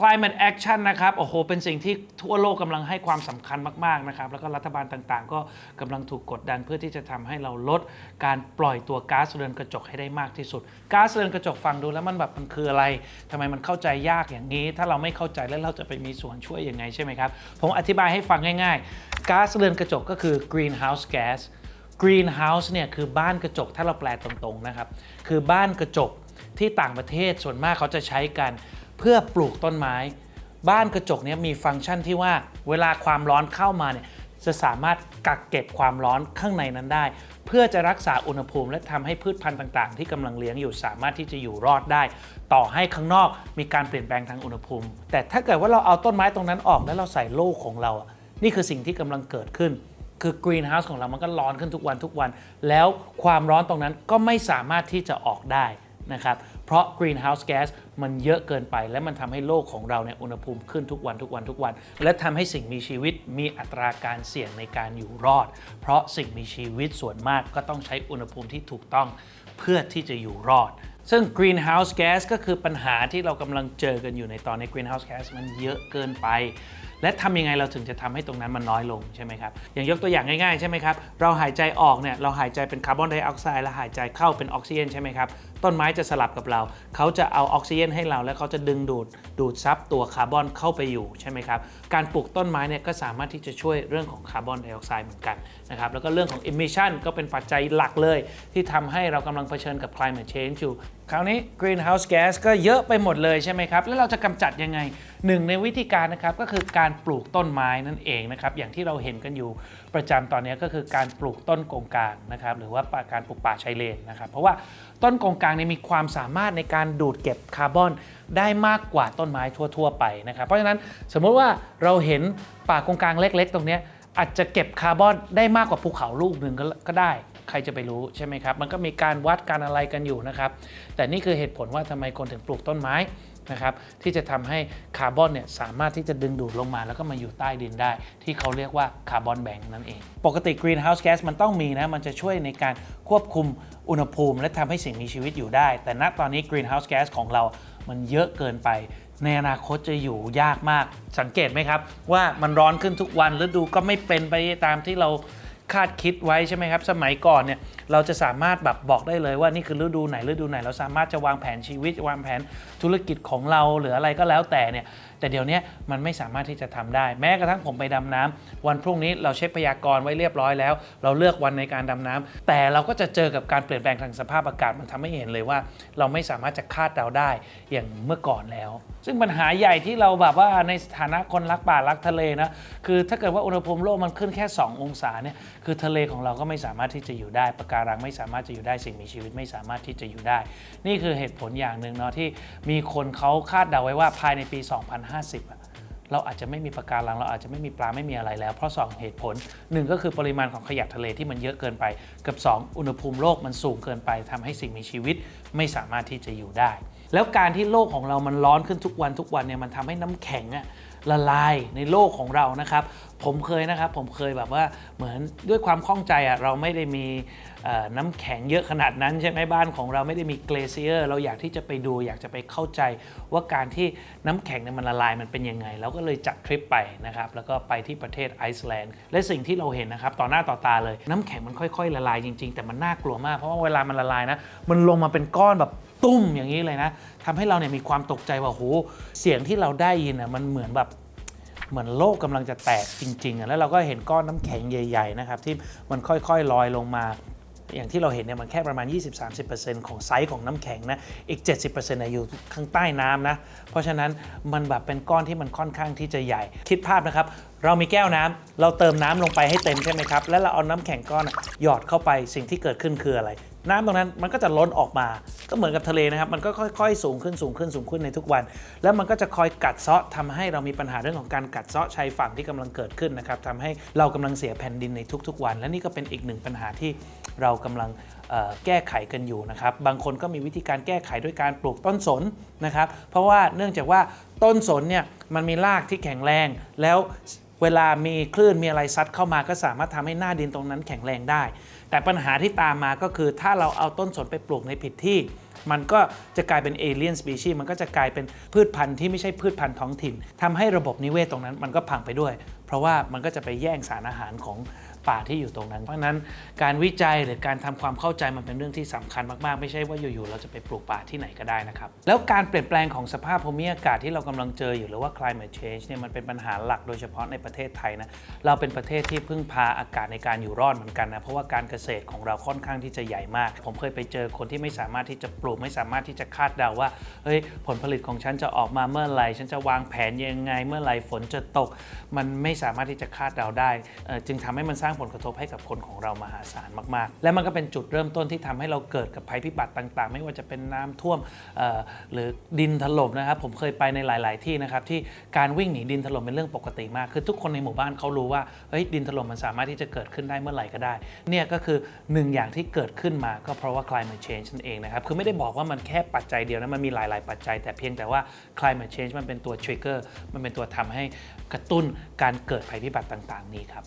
climate action นะครับโอ้โหเป็นสิ่งที่ทั่วโลกกำลังให้ความสำคัญมากๆนะครับแล้วก็รัฐบาลต่างๆ ก็กำลังถูกกดดันเพื่อที่จะทำให้เราลดการปล่อยตัวก๊าซเรือนกระจกให้ได้มากที่สุดก๊าซเรือนกระจกฟังดูแล้วมันแบบมันคืออะไรทำไมมันเข้าใจยากอย่างนี้ ถ้าเราไม่เข้าใจแล้วเราจะไปมีส่วนช่วยยังไงใช่ไหมครับผมอธิบายให้ฟังง่ายๆก๊าซเรือนกระจกก็คือ greenhouse gas greenhouse เนี่ยคือบ้านกระจกถ้าเราแปลตรงๆนะครับคือบ้านกระจกที่ต่างประเทศส่วนมากเขาจะใช้กัน เพื่อปลูกต้นไม้ บ้านกระจกนี่ยมีฟังก์ชันที่ว่าเวลาความร้อนเข้ามาเนี่ยจะสามารถกักเก็บความร้อนข้างในนั้นได้ เพื่อจะรักษาอุณหภูมิ และทำให้พืชพันธุ์ต่างๆ ที่กำลังเลี้ยงอยู่สามารถที่จะอยู่รอดได้ ต่อให้ข้างนอกมีการเปลี่ยนแปลงทางอุณหภูมิ แต่ถ้าเกิดว่าเราเอาต้นไม้ตรงนั้นออกแล้วเราใส่โลกของเราอะนี่คือสิ่งที่กำลังเกิดขึ้น คือกรีนเฮาส์ของเรามันก็ร้อนขึ้นทุกวันทุกวัน แล้วความร้อนตรงนั้นก็ไม่สามารถที่จะออกได้ นะครับ เพราะ Greenhouse Gas มันเยอะเกินไป และมันทำให้โลกของเราเนี่ยอุณหภูมิขึ้นทุกวันทุกวันทุกวัน และทำให้สิ่งมีชีวิตมีอัตราการเสี่ยงในการอยู่รอด เพราะสิ่งมีชีวิตส่วนมากก็ต้องใช้อุณหภูมิที่ถูกต้องเพื่อที่จะอยู่รอด ซึ่ง greenhouse gas ก็คือปัญหาที่เรากำลังเจอกันอยู่ในตอนนี้ greenhouse gas มันเยอะเกินไป และทำยังไงเราถึงจะทำให้ตรงนั้นมันน้อยลงใช่ไหมครับอย่างยกตัวอย่างง่ายๆใช่ไหมครับเราหายใจออกเนี่ยเราหายใจเป็นคาร์บอนไดออกไซด์และหายใจเข้าเป็นออกซิเจนใช่ไหมครับต้นไม้จะสลับกับเรา เขาจะเอาออกซิเจนให้เราแล้วเขาจะดึงดูดดูดซับตัวคาร์บอนเข้าไปอยู่ใช่ไหมครับการปลูกต้นไม้เนี่ยก็สามารถที่จะช่วยเรื่องของคาร์บอนไดออกไซด์เหมือนกันนะครับแล้วก็เรื่องของ emission ก็เป็นปัจจัยหลักเลย ที่ทำให้เรากำลังเผชิญกับ climate change อยู่ คราวนี้ greenhouse gas ก็เยอะไปหมดเลยใช่ไหมครับ แล้วเราจะกำจัดยังไงหนึ่งในวิธีการนะครับก็คือการปลูกต้นไม้นั่นเองนะครับ อย่างที่เราเห็นกันอยู่ประจำตอนนี้ก็คือการปลูกต้นกงกางนะครับ หรือว่าการปลูกป่าชายเลนนะครับ เพราะว่าต้นกงกางเนี่ยมีความสามารถในการดูดเก็บคาร์บอนได้มากกว่าต้นไม้ทั่ว ๆ ไปนะครับ เพราะฉะนั้นสมมติว่าเราเห็นป่ากงกางเล็ก ๆ ตรงนี้อาจจะเก็บคาร์บอนได้มากกว่าภูเขาลูกหนึ่งก็ได้ ใครจะไปรู้ใช่ไหมครับ มันก็มีการวัดการอะไรกันอยู่นะครับ แต่นี่คือเหตุผลว่าทำไมคนถึงปลูกต้นไม้นะครับ ที่จะทำให้คาร์บอนเนี่ยสามารถที่จะดึงดูดลงมา แล้วก็มาอยู่ใต้ดินได้ ที่เขาเรียกว่าคาร์บอนแบงค์นั่นเอง ปกติ Greenhouse Gas มันต้องมีนะ มันจะช่วยในการควบคุมอุณหภูมิ และทำให้สิ่งมีชีวิตอยู่ได้ แต่ณตอนนี้ Greenhouse Gas ของเรามันเยอะเกินไปในอนาคตจะอยู่ยากมาก สังเกตไหมครับ ว่ามันร้อนขึ้นทุกวันฤดูก็ไม่เป็นไปตามที่เรา คาดคิดไว้ใช่ไหมครับ สมัยก่อนเนี่ยเราจะสามารถแบบบอกได้เลยว่านี่คือฤดูไหนฤดูไหน เราสามารถจะวางแผนชีวิตวางแผนธุรกิจของเราหรืออะไรก็แล้วแต่เนี่ย แต่เดี๋ยวนี้มันไม่สามารถที่จะทำได้ แม้กระทั่งผมไปดำน้ำวันพรุ่งนี้เราเช็คพยากรณ์ไว้เรียบร้อยแล้ว เราเลือกวันในการดำน้ำแต่เราก็จะเจอกับการเปลี่ยนแปลงทางสภาพอากาศมันทำให้เห็นเลยว่า เราไม่สามารถจะคาดเดาได้อย่างเมื่อก่อนแล้ว ซึ่งปัญหาใหญ่ที่เราแบบว่าในฐานะคนรักป่ารักทะเลนะคือถ้าเกิดว่าอุณหภูมิโลกมันขึ้นแค่ 2 องศาเนี่ยคือทะเลของเราก็ไม่สามารถที่จะอยู่ได้ปะการังไม่สามารถจะอยู่ได้สิ่งมีชีวิตไม่สามารถที่จะอยู่ได้ นี่คือเหตุผลอย่างหนึ่งเนาะที่มีคนเขาคาดเดาไว้ว่าภายในปี50อะเราอาจจะไม่มีปะการังเราอาจจะไม่มีปลาไม่มีอะไรแล้ว เพราะ 2 เหตุผล 1 ก็คือปริมาณของขยะทะเลที่มันเยอะเกินไป กับ 2 อุณหภูมิโลกมันสูงเกินไปทำให้สิ่งมีชีวิตไม่สามารถที่จะอยู่ได้ แล้วการที่โลกของเรามันร้อนขึ้นทุกวันทุกวันเนี่ยมันทำให้น้ำแข็งอะ ละลายในโลกของเรานะครับ ผมเคยนะครับ ผมเคยแบบว่าเหมือนด้วยความข้องใจอะเราไม่ได้มีน้ำแข็งเยอะขนาดนั้นใช่ไหมบ้านของเราไม่ได้มีเกลเซียร์เราอยากที่จะไปดูอยากจะไปเข้าใจว่าการที่น้ำแข็งเนี่ยมันละลายมันเป็นยังไงเราก็เลยจัดทริปไปนะครับ แล้วก็ไปที่ประเทศไอซ์แลนด์และสิ่งที่เราเห็นนะครับต่อหน้าต่อตาเลยน้ำแข็งมันค่อยๆ ละลายจริง ๆ แต่มันน่ากลัวมากเพราะว่าเวลามันละลายนะมันลงมาเป็นก้อนแบบ ตุ้มอย่างนี้เลยนะทำให้เราเนี่ยมีความตกใจว่าโหเสียงที่เราได้ยินอะมันเหมือนแบบเหมือนโลกกำลังจะแตกจริงๆอะแล้วเราก็เห็นก้อนน้ำแข็งใหญ่ ๆ นะครับ ที่มันค่อยๆลอยลงมา อย่างที่เราเห็นเนี่ยมันแค่ประมาณ 20-30%ของไซส์ของน้ำแข็งนะอีก 70%นะอยู่ข้างใต้น้ำนะ เพราะฉะนั้นมันแบบเป็นก้อนที่มันค่อนข้างที่จะใหญ่ คิดภาพนะครับ เรามีแก้วน้ำเราเติมน้ำลงไปให้เต็มใช่ไหมครับ แล้วเราเอาน้ำแข็งก้อนหยอดเข้าไปสิ่งที่เกิดขึ้นคืออะไร น้ำตรงนั้นมันก็จะล้นออกมา ก็เหมือนกับทะเลนะครับ มันก็ค่อยๆ สูงขึ้นสูงขึ้นสูงขึ้นในทุกวัน แล้วมันก็จะคอยกัดเซาะทำให้เรามีปัญหาเรื่องของการกัดเซาะชายฝั่งที่กำลังเกิดขึ้นนะครับทำให้เรากำลังเสียแผ่นดินในทุกๆวัน และนี่ก็เป็นอีกหนึ่งปัญหาที่เรากำลังแก้ไขกันอยู่นะครับ บางคนก็มีวิธีการแก้ไขด้วยการปลูกต้นสนนะครับ เพราะว่าเนื่องจากว่าต้นสนเนี่ยมันมีรากที่แข็งแรงแล้ว เวลามีคลื่นมีอะไรซัดเข้ามาก็สามารถทำให้หน้าดินตรงนั้นแข็งแรงได้ แต่ปัญหาที่ตามมาก็คือถ้าเราเอาต้นสนไปปลูกในผิดที่ มันก็จะกลายเป็นเอเลียนสปีชีส์มันก็จะกลายเป็นพืชพันธุ์ที่ไม่ใช่พืชพันธุ์ท้องถิ่นทำให้ระบบนิเวศตรงนั้นมันก็พังไปด้วย เพราะว่ามันก็จะไปแย่งสารอาหารของ ป่าที่อยู่ตรงนั้น เพราะนั้นการวิจัยหรือการทำความเข้าใจมันเป็นเรื่องที่สำคัญมากๆ ไม่ใช่ว่าอยู่ๆเราจะไปปลูกป่าที่ไหนก็ได้นะครับ แล้วการเปลี่ยนแปลงของสภาพภูมิอากาศที่เรากำลังเจออยู่หรือว่า climate change เนี่ยมันเป็นปัญหาหลักโดยเฉพาะในประเทศไทยนะ เราเป็นประเทศที่พึ่งพาอากาศในการอยู่รอดเหมือนกันนะ เพราะว่าการเกษตรของเราค่อนข้างที่จะใหญ่มาก ผมเคยไปเจอคนที่ไม่สามารถที่จะปลูกไม่สามารถที่จะคาดเดาว่า เฮ้ย ผลผลิตของฉันจะออกมาเมื่อไหร่ ฉันจะวางแผนยังไง เมื่อไหร่ฝนจะตก มันไม่สามารถที่จะคาดเดาได้ จึงทำให้มันสร้างผลกระทบให้กับคนของเรามหาศาลมากๆ และมันก็เป็นจุดเริ่มต้นที่ทำให้เราเกิดกับภัยพิบัติต่างๆ ไม่ว่าจะเป็นน้ำท่วมหรือดินถล่มนะครับ ผมเคยไปในหลาย ๆ ที่นะครับที่การวิ่งหนีดินถล่มเป็นเรื่องปกติมาก คือทุกคนในหมู่บ้านเขารู้ว่าเฮ้ยดินถล่มมันสามารถที่จะเกิดขึ้นได้เมื่อไหร่ก็ได้ เนี่ยก็คือหนึ่งอย่างที่เกิดขึ้นมาก็เพราะว่า climate change นั่นเองนะครับ คือไม่ได้บอกว่ามันแค่ปัจจัยเดียวนะมันมีหลาย ๆ ปัจจัย แต่เพียงแต่ว่า climate change มันเป็นตัว trigger มันเป็นตัวทำให้กระตุ้นการเกิดภัยพิบัติต่าง ๆ นี้ครับ